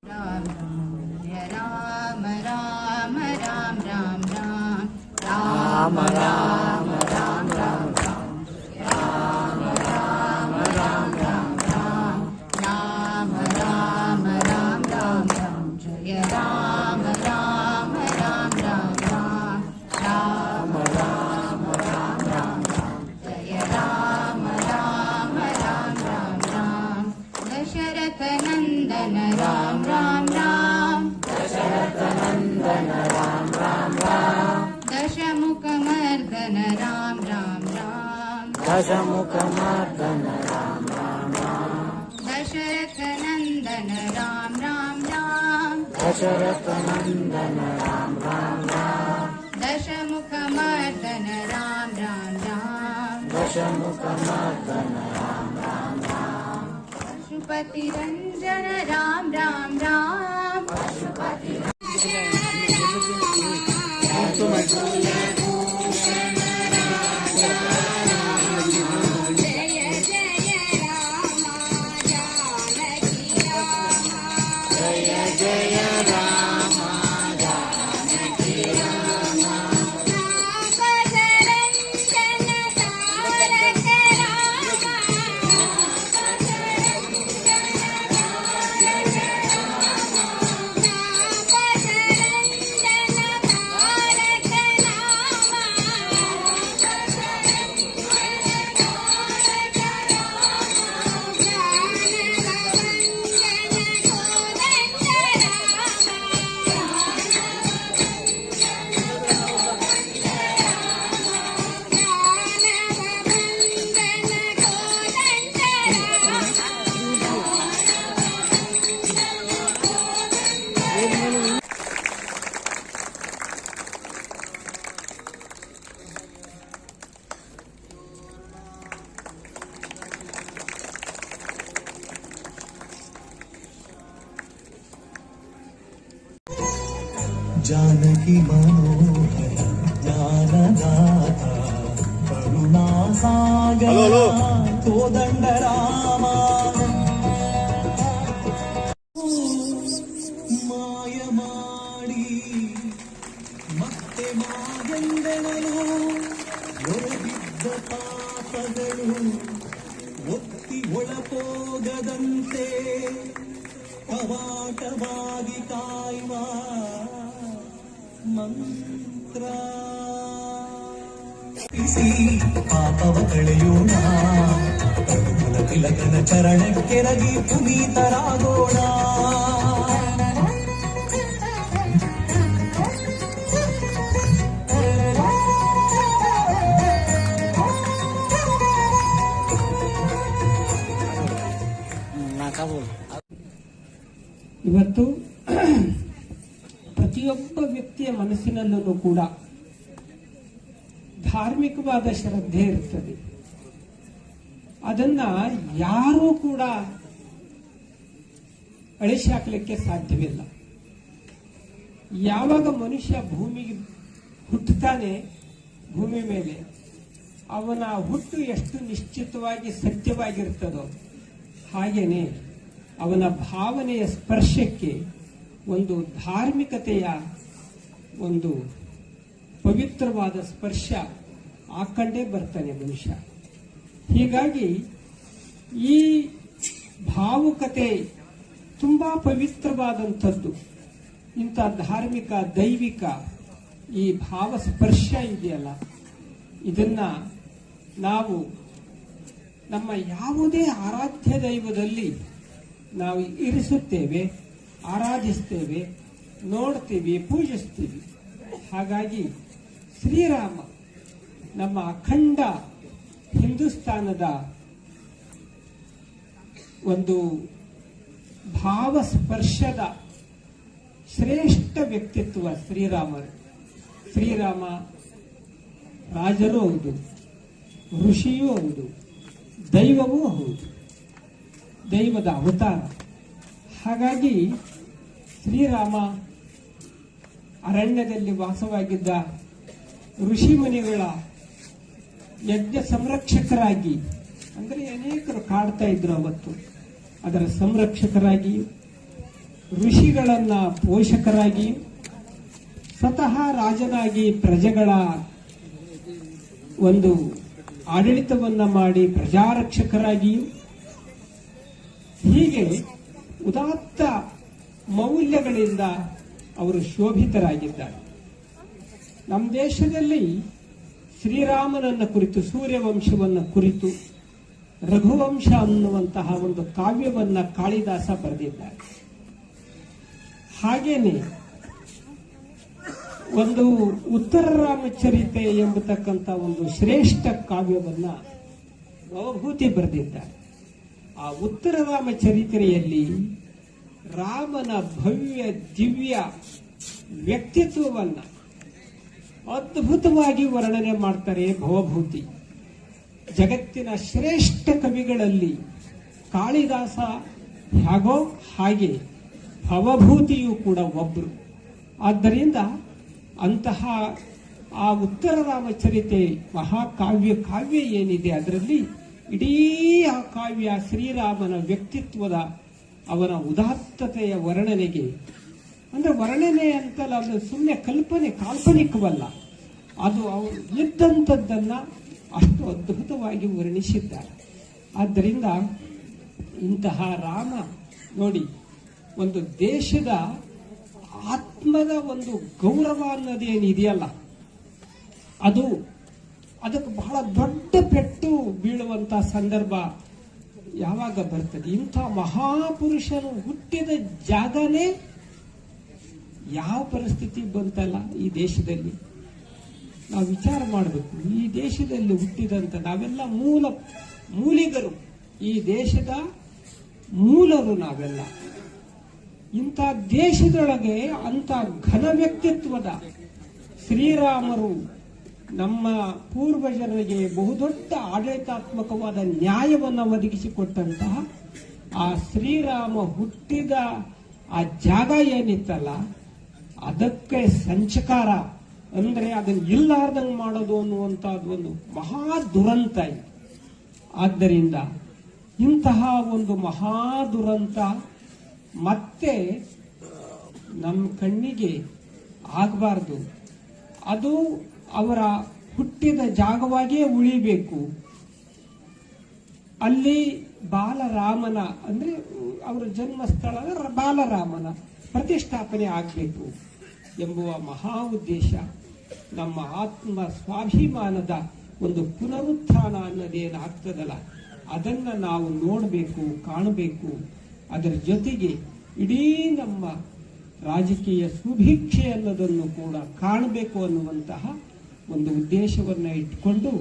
राम जय राम राम राम राम राम राम राम राम राम राम राम राम राम राम राम राम राम राम राम राम जय राम राम राम दशमुखमर्दन राम राम राम दशरथ नन्दन राम राम राम दशरथनन्दन राम राम राम दशमुखमर्दन राम राम राम दशमुखमर्दन राम राम राम पशुपतिरञ्जन राम राम राम जय जानकी मनोहर ज्ञानदाता करुणासागर कोदण्ड राम ಮಾಯ ಮಾಡಿ ಮತ್ತೆ ಮಾಗೆಂದೆನಲು ಒಳಗಿದ್ದ ಪಾಪಗಳು ಒತ್ತಿ ಒಳಪೋಗದಂತೆ ಕವಾಟವಾಗಿ ಕಾಯುವ ಮಂತ್ರ. ಪಾಪವ ಕಳೆಯೋಣ ಕಡುಮುಲ ತಿಲಕನ ಚರಣಕ್ಕೆರಗಿ ಪುನೀತರಾಗೋಣ. ಇವತ್ತು ಪ್ರತಿಯೊಬ್ಬ ವ್ಯಕ್ತಿಯ ಮನಸ್ಸಿನಲ್ಲೂ ಕೂಡ ಧಾರ್ಮಿಕವಾದ ಶ್ರದ್ಧೆ ಇರ್ತದೆ. ಅದನ್ನ ಯಾರೂ ಕೂಡ ಅಳಿಸಾಕಲಿಕ್ಕೆ ಸಾಧ್ಯವಿಲ್ಲ. ಯಾವಾಗ ಮನುಷ್ಯ ಭೂಮಿಗೆ ಹುಟ್ಟುತ್ತಾನೆ, ಭೂಮಿ ಮೇಲೆ, ಅವನ ಹುಟ್ಟು ಎಷ್ಟು ನಿಶ್ಚಿತವಾಗಿ ಸತ್ಯವಾಗಿರ್ತದೋ ಹಾಗೇನೆ ಅವನ ಭಾವನೆಯ ಸ್ಪರ್ಶಕ್ಕೆ ಒಂದು ಧಾರ್ಮಿಕತೆಯ ಒಂದು ಪವಿತ್ರವಾದ ಸ್ಪರ್ಶ ಹಾಕೊಂಡೇ ಬರ್ತಾನೆ ಮನುಷ್ಯ. ಹೀಗಾಗಿ ಈ ಭಾವುಕತೆ ತುಂಬಾ ಪವಿತ್ರವಾದಂಥದ್ದು. ಇಂಥ ಧಾರ್ಮಿಕ, ದೈವಿಕ ಈ ಭಾವ ಸ್ಪರ್ಶ ಇದೆಯಲ್ಲ. ಇದನ್ನ ನಾವು ನಮ್ಮ ಯಾವುದೇ ಆರಾಧ್ಯ ದೈವದಲ್ಲಿ ನಾವು ಇರಿಸುತ್ತೇವೆ. ಆರಾಧಿಸ್ತೇವೆ, ನೋಡ್ತೀವಿ, ಪೂಜಿಸ್ತೀವಿ. ಹಾಗಾಗಿ ಶ್ರೀರಾಮ ನಮ್ಮ ಅಖಂಡ ಹಿಂದೂಸ್ತಾನದ ಒಂದು ಭಾವಸ್ಪರ್ಶದ ಶ್ರೇಷ್ಠ ವ್ಯಕ್ತಿತ್ವ ಶ್ರೀರಾಮರು. ಶ್ರೀರಾಮ ರಾಜರೂ ಹೌದು, ಋಷಿಯೂ ಹೌದು, ದೈವವೂ ಹೌದು, ದೈವದ ಅವತಾರ. ಹಾಗಾಗಿ ಶ್ರೀರಾಮ ಅರಣ್ಯದಲ್ಲಿ ವಾಸವಾಗಿದ್ದ ಋಷಿ ಮುನಿಗಳ ಯಜ್ಞ ಸಂರಕ್ಷಕರಾಗಿ, ಅಂದರೆ ಅನೇಕರು ಕಾಡ್ತಾ ಇದ್ರು ಅವತ್ತು. ಅದರ ಸಂರಕ್ಷಕರಾಗಿ, ಋಷಿಗಳನ್ನ ಪೋಷಕರಾಗಿ, ಸ್ವತಃ ರಾಜನಾಗಿ ಪ್ರಜೆಗಳ ಒಂದು ಆಡಳಿತವನ್ನ ಮಾಡಿ ಪ್ರಜಾರಕ್ಷಕರಾಗಿಯೂ ಹೀಗೆ ಉದಾತ್ತ ಮೌಲ್ಯಗಳಿಂದ ಅವರು ಶೋಭಿತರಾಗಿದ್ದಾರೆ. ನಮ್ಮ ದೇಶದಲ್ಲಿ ಶ್ರೀರಾಮನನ್ನ ಕುರಿತು, ಸೂರ್ಯವಂಶವನ್ನ ಕುರಿತು, ರಘುವಂಶ ಅನ್ನುವಂತಹ ಒಂದು ಕಾವ್ಯವನ್ನ ಕಾಳಿದಾಸ ಬರೆದಿದ್ದಾರೆ. ಹಾಗೇನೆ ಒಂದು ಉತ್ತರ ರಾಮಚರಿತೆ ಎಂಬತಕ್ಕಂಥ ಒಂದು ಶ್ರೇಷ್ಠ ಕಾವ್ಯವನ್ನ ಅವಭೂತಿ ಬರೆದಿದ್ದಾರೆ. ಆ ಉತ್ತರ ರಾಮಚರಿತ್ರೆಯಲ್ಲಿ ರಾಮನ ಭವ್ಯ ದಿವ್ಯ ವ್ಯಕ್ತಿತ್ವವನ್ನ ಅದ್ಭುತವಾಗಿ ವರ್ಣನೆ ಮಾಡ್ತಾರೆ ಭವಭೂತಿ. ಜಗತ್ತಿನ ಶ್ರೇಷ್ಠ ಕವಿಗಳಲ್ಲಿ ಕಾಳಿದಾಸ ಹಾಗೋ ಹಾಗೆ ಭವಭೂತಿಯೂ ಕೂಡ ಒಬ್ಬರು ಆದ್ದರಿಂದ ಅಂತಹ ಆ ಉತ್ತರ ರಾಮಚರಿತೆ ಮಹಾಕಾವ್ಯ ಕಾವ್ಯ ಏನಿದೆ ಅದರಲ್ಲಿ ಇಡೀ ಆ ಕಾವ್ಯ ಶ್ರೀರಾಮನ ವ್ಯಕ್ತಿತ್ವದ ಅವನ ಉದಾತ್ತತೆಯ ವರ್ಣನೆಗೆ. ಅಂದ್ರೆ ವರ್ಣನೆ ಅಂತಲ್ಲ, ಅದು ಸುಮ್ಮನೆ ಕಲ್ಪನೆ, ಕಾಲ್ಪನಿಕವಲ್ಲ. ಅದು ಅವರು ಇದ್ದಂಥದ್ದನ್ನು ಅಷ್ಟು ಅದ್ಭುತವಾಗಿ ವರ್ಣಿಸಿದ್ದಾರೆ. ಆದ್ದರಿಂದ ಇಂತಹ ರಾಮ, ನೋಡಿ, ಒಂದು ದೇಶದ ಆತ್ಮದ ಒಂದು ಗೌರವ ಅನ್ನೋದೇನಿದೆಯಲ್ಲ ಅದು ಅದಕ್ಕೆ ಬಹಳ ದೊಡ್ಡ ಪೆಟ್ಟು ಬೀಳುವಂತಹ ಸಂದರ್ಭ. ಯಾವಾಗ ಬರ್ತದೆ? ಇಂಥ ಮಹಾಪುರುಷರು ಹುಟ್ಟಿದ ಜಾಗನೇ ಯಾವ ಪರಿಸ್ಥಿತಿ ಬಂತಲ್ಲ ಈ ದೇಶದಲ್ಲಿ? ನಾವು ವಿಚಾರ ಮಾಡಬೇಕು. ಈ ದೇಶದಲ್ಲಿ ಹುಟ್ಟಿದಂತ ನಾವೆಲ್ಲ ಮೂಲ ಮೂಲಿಗರು. ಈ ದೇಶದ ಮೂಲರು ನಾವೆಲ್ಲ. ಇಂಥ ದೇಶದೊಳಗೆ ಅಂತ ಘನ ವ್ಯಕ್ತಿತ್ವದ ಶ್ರೀರಾಮರು ನಮ್ಮ ಪೂರ್ವಜರಿಗೆ ಬಹುದೊಡ್ಡ ಆಡಳಿತಾತ್ಮಕವಾದ ನ್ಯಾಯವನ್ನು ಒದಗಿಸಿಕೊಟ್ಟಂತಹ ಆ ಶ್ರೀರಾಮ ಹುಟ್ಟಿದ ಆ ಜಾಗ ಏನಿತ್ತಲ್ಲ, ಅದಕ್ಕೆ ಸಂಚಕಾರ ಅಂದ್ರೆ ಅದನ್ನ ಇಲ್ಲಾರ್ದಂಗೆ ಮಾಡೋದು ಅನ್ನುವಂಥದ್ದು ಒಂದು ಮಹಾ ದುರಂತ ಇದೆ. ಆದ್ದರಿಂದ ಇಂತಹ ಒಂದು ಮಹಾ ದುರಂತ ಮತ್ತೆ ನಮ್ಮ ಕಣ್ಣಿಗೆ ಆಗಬಾರ್ದು. ಅದು ಅವರ ಹುಟ್ಟಿದ ಜಾಗವಾಗಿಯೇ ಉಳಿಬೇಕು. ಅಲ್ಲಿ ಬಾಲರಾಮನ, ಅಂದ್ರೆ ಅವರ ಜನ್ಮಸ್ಥಳ ಬಾಲರಾಮನ ಪ್ರತಿಷ್ಠಾಪನೆ ಆಗಬೇಕು ಎಂಬುವ ಮಹಾ ಉದ್ದೇಶ ನಮ್ಮ ಆತ್ಮ ಸ್ವಾಭಿಮಾನದ ಒಂದು ಪುನರುತ್ಥಾನ ಅನ್ನೋದೇನಾಗ್ತದಲ್ಲ ಅದನ್ನ ನಾವು ನೋಡಬೇಕು, ಕಾಣಬೇಕು. ಅದರ ಜೊತೆಗೆ ಇಡೀ ನಮ್ಮ ರಾಜಕೀಯ ಸುಭಿಕ್ಷೆ ಅನ್ನೋದನ್ನು ಕೂಡ ಕಾಣಬೇಕು ಅನ್ನುವಂತಹ ಒಂದು ಉದ್ದೇಶವನ್ನ ಇಟ್ಕೊಂಡು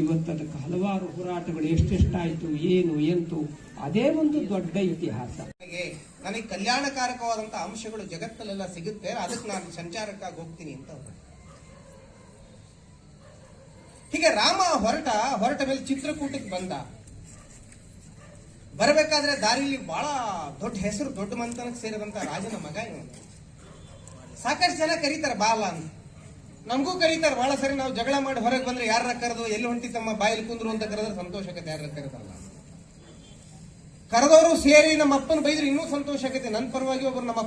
ಇವತ್ತದಕ್ಕೆ ಹಲವಾರು ಹೋರಾಟಗಳು ಎಷ್ಟೆಷ್ಟಾಯಿತು, ಏನು, ಎಂತು, ಅದೇ ಒಂದು ದೊಡ್ಡ ಇತಿಹಾಸ. ನನಗೆ ನನಗೆ ಕಲ್ಯಾಣಕಾರಕವಾದಂತ ಅಂಶಗಳು ಜಗತ್ತಲ್ಲೆಲ್ಲ ಸಿಗುತ್ತೆ, ಅದಕ್ಕೆ ನಾನು ಸಂಚಾರಕ್ಕಾಗಿ ಹೋಗ್ತೀನಿ ಅಂತ. ಹೀಗೆ ರಾಮ ಹೊರಟ ಹೊರಟ ಮೇಲೆ ಚಿತ್ರಕೂಟಕ್ಕೆ ಬಂದ. ಬರಬೇಕಾದ್ರೆ ದಾರಿಲಿ ಬಹಳ ದೊಡ್ಡ ಹೆಸರು ದೊಡ್ಡ ಮಂತನಕ್ಕೆ ಸೇರಿದಂತ ರಾಜನ ಮಗ ಇವನು. ಸಾಕಷ್ಟು ಜನ ಕರೀತಾರೆ, ಬಾಲ ಅಂತ. ನಮಗೂ ಕರೀತಾರೆ, ಬಹಳ ಸರಿ ನಾವು ಜಗಳ ಮಾಡಿ ಹೊರಗೆ ಬಂದ್ರೆ ಯಾರ ಕರೆದು, ಎಲ್ಲಿ ಹೊಂಟಿ ತಮ್ಮ ಬಾಯಲ್ಲಿ ಕುಂದ್ರು ಅಂತ ಕರೆದ್ರೆ ಸಂತೋಷಕತೆ ಯಾರ ಕರೆದಲ್ಲ. ಕರೆದವರು ಸೇರಿ ನಮ್ಮ ಅಪ್ಪನ ಬೈದ್ರೆ ಇನ್ನೂ ಸಂತೋಷಕತೆ. ನನ್ನ ಪರವಾಗಿ ಒಬ್ಬರು ನಮ್ಮ